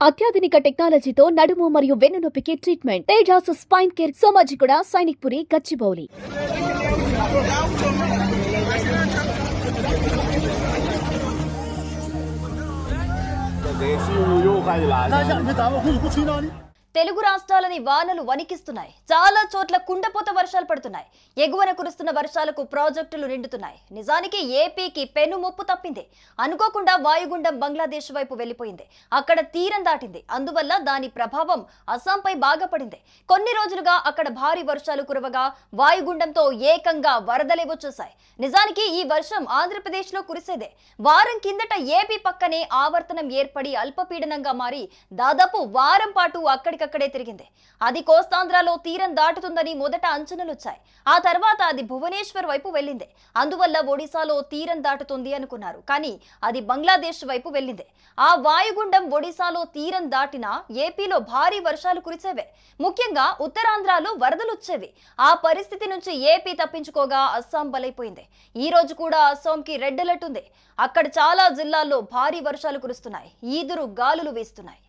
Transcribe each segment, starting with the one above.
అత్యాధునిక టెక్నాలజీతో నడుము మరియు వెన్నునొప్పికి treatment Tejas spine care Somajiguda Sainikpuri Gachibowli Telugu రాష్ట్రాలని వానలు వణికిస్తున్నాయి. చాలా చోట్ల కుండపోత వర్షాలు పడుతున్నాయి. ఎగువన కురుస్తున్న వర్షాలకు ప్రాజెక్టులు నిండుతున్నాయి. నిజానికి ఏపీకి పెను ముప్పు తప్పింది. అనుకోకుండా వాయుగుండం బంగ్లాదేశ్ వైపు వెళ్ళిపోయింది. అక్కడ తీరం దాటింది. అందువల్ల దాని ప్రభావం అస్సాంపై బాగా పడింది కొన్ని రోజులుగా అక్కడ భారీ వర్షాలు కురవగా వాయుగుండంతో ఏకంగా వరదలే వచ్చేశాయి. నిజానికి ఈ వర్షం ఆంధ్రప్రదేశ్లో కురిసేదే. వారం కిందట ఏపీ పక్కనే ఆవర్తనం ఏర్పడి అల్పపీడనంగా మారి దాదాపు వారం పాటు అక్కడికి అక్కడికక్కడే తిరిగింది. అది కోస్తాంధ్రలో తీరం దాటుతుందని మొదట అంచనాలు వచ్చాయి ఆ తర్వాత అది భువనేశ్వర్ వైపు వెళ్ళింది. అందువల్ల ఒడిశాలో తీరం దాటుతుంది అనుకున్నారు. కానీ అది బంగ్లాదేశ్ వైపు వెళ్ళింది. ఆ వాయుగుండం ఒడిశాలో తీరం దాటినా ఏపీలో భారీ వర్షాలు కురిసేవే. ముఖ్యంగా ఉత్తరాంధ్రలో వరదలొచ్చేవి. ఆ పరిస్థితి నుంచి ఏపీ తప్పించుకోగా అస్సాం బలైపోయింది. ఈ రోజు కూడా అస్సాంకి రెడ్ అలర్ట్ ఉంది. అక్కడ చాలా జిల్లాల్లో భారీ వర్షాలు కురుస్తున్నాయి. ఈదురు గాలులు వీస్తున్నాయి.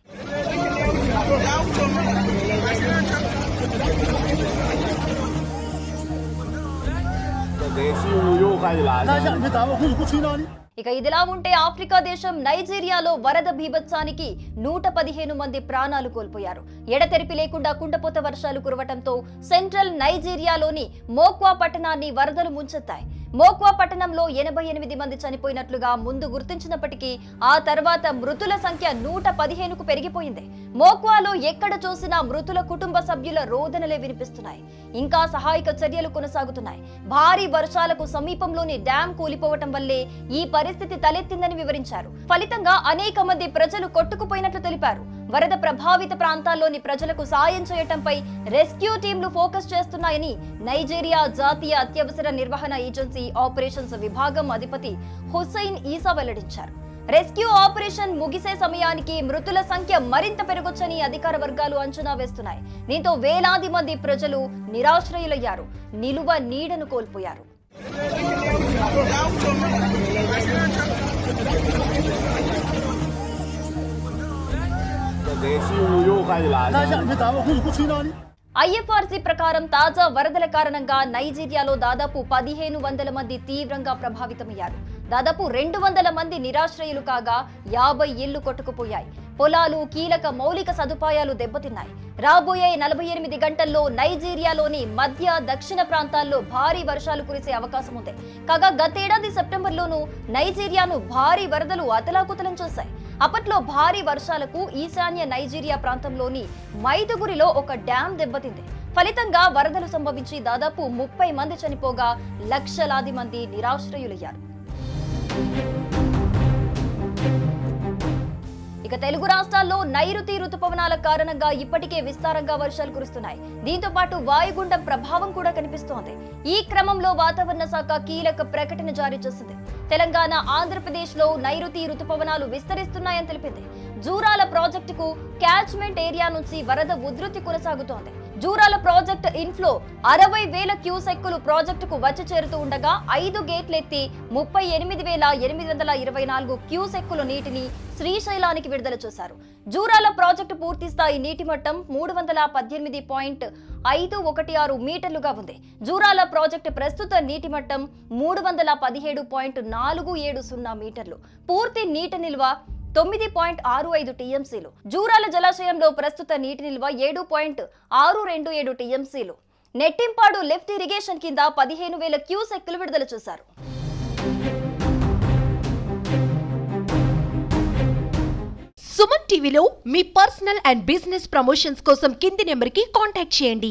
ఇక ఇదిలా ఉంటే ఆఫ్రికా దేశం నైజీరియాలో వరద బీభత్సానికి నూట పదిహేను మంది ప్రాణాలు కోల్పోయారు. ఎడతెరిపి లేకుండా కుండపోత వర్షాలు కురవటంతో సెంట్రల్ నైజీరియాలోని మోక్వా పట్టణాన్ని వరదలు ముంచెత్తాయి. మోక్వా పట్టణంలో ఎనభై ఎనిమిది మంది చనిపోయినట్లుగా ముందు గుర్తించినప్పటికీ ఆ తర్వాత మృతుల సంఖ్య నూట పదిహేనుకు పెరిగిపోయింది. మోక్వాలో ఎక్కడ చూసినా మృతుల కుటుంబ సభ్యుల రోదనలే వినిపిస్తున్నాయి. ఇంకా సహాయక చర్యలు కొనసాగుతున్నాయి. భారీ వర్షాలకు సమీపంలోని డ్యాం కూలిపోవటం వల్లే ఈ పరిస్థితి తలెత్తిందని వివరించారు. ఫలితంగా అనేక మంది ప్రజలు కొట్టుకుపోయినట్లు తెలిపారు. వరద ప్రభావిత ప్రాంతాల్లోని ప్రజలకు సాయం చేయటంపై రెస్క్యూ టీంలు ఫోకస్ చేస్తున్నాయని నైజీరియా జాతీయ అత్యవసర నిర్వహణ ఏజెన్సీ ఆపరేషన్స్ విభాగం అధిపతి హుసైన్ ఈసా వెల్లడించారు. రెస్క్యూ ఆపరేషన్ ముగిసే సమయానికి మృతుల సంఖ్య మరింత పెరగొచ్చని అధికార వర్గాలు అంచనా వేస్తున్నాయి. దీంతో వేలాది మంది ప్రజలు నిరాశ్రయులయ్యారు. నిలువ నీడను కోల్పోయారు. ఐఎఫ్ఆర్సీ ప్రకారం తాజా వరదల కారణంగా నైజీరియాలో దాదాపు పదిహేను వందల మంది తీవ్రంగా ప్రభావితమయ్యారు. దాదాపు రెండు వందల మంది నిరాశ్రయులు కాగా యాభై ఇళ్ళు కొట్టుకుపోయాయి. పొలాలు కీలక మౌలిక సదుపాయాలు దెబ్బతిన్నాయి. రాబోయే నలభై ఎనిమిది గంటల్లో నైజీరియాలోని మధ్య దక్షిణ ప్రాంతాల్లో భారీ వర్షాలు కురిసే అవకాశం ఉంది కాగా గతేడాది సెప్టెంబర్లోనూ నైజీరియాను భారీ వరదలు అతలాకుతలం చేశాయి. అప్పట్లో భారీ వర్షాలకు ఈశాన్య నైజీరియా ప్రాంతంలోని మైదుగురిలో ఒక డ్యాం దెబ్బతింది. ఫలితంగా వరదలు సంభవించి దాదాపు ముప్పై మంది చనిపోగా లక్షలాది మంది నిరాశ్రయులయ్యారు. ఇక తెలుగు రాష్ట్రాల్లో నైరుతి రుతుపవనాల కారణంగా ఇప్పటికే విస్తారంగా వర్షాలు కురుస్తున్నాయి. దీంతో పాటు వాయుగుండం ప్రభావం కూడా కనిపిస్తోంది. ఈ క్రమంలో వాతావరణ శాఖ కీలక ప్రకటన జారీ చేసింది. తెలంగాణ ఆంధ్రప్రదేశ్లో నైరుతి రుతుపవనాలు విస్తరిస్తున్నాయని తెలిపింది. జూరాల ప్రాజెక్టుకు క్యాచ్మెంట్ ఏరియా నుంచి వరద ఉధృతి కొనసాగుతోంది. జూరాల ప్రాజెక్ట్ ఇన్ఫ్లో అరవై వేల క్యూసెక్కులు ప్రాజెక్టుకు వచ్చి చేరుతూ ఉండగా ఐదు గేట్లెత్తి ముప్పై ఎనిమిది వేల ఎనిమిది వందల ఇరవై నాలుగు క్యూసెక్కుల నీటిని శ్రీశైలానికి విడుదల చేశారు. జూరాల ప్రాజెక్టు పూర్తి స్థాయి నీటి మట్టం మూడు వందల పద్దెనిమిది పాయింట్ ఐదు ఒకటి ఆరు మీటర్లుగా ఉంది. జూరాల ప్రాజెక్టు ప్రస్తుత నీటి మట్టం మూడు వందల పదిహేడు పాయింట్ నాలుగు ఏడు సున్నా మీటర్లు. పూర్తి నీటి నిల్వ తొమ్మిది పాయింట్ ఆరు ఐదు టీఎంసీలు. జూరాల జలాశయంలో ప్రస్తుత నీటి నిల్వ ఏడు పాయింట్ ఆరు రెండు ఏడు టీఎంసీలు. నెట్టింపాడు లిఫ్ట్ ఇరిగేషన్ కింద పదిహేను వేల క్యూసెక్కులు విడుదల చేశారు. సుమన్ టీవీలో మీ పర్సనల్ అండ్ బిజినెస్ ప్రమోషన్స్ కోసం కింది నెంబర్కి కాంటాక్ట్ చేయండి.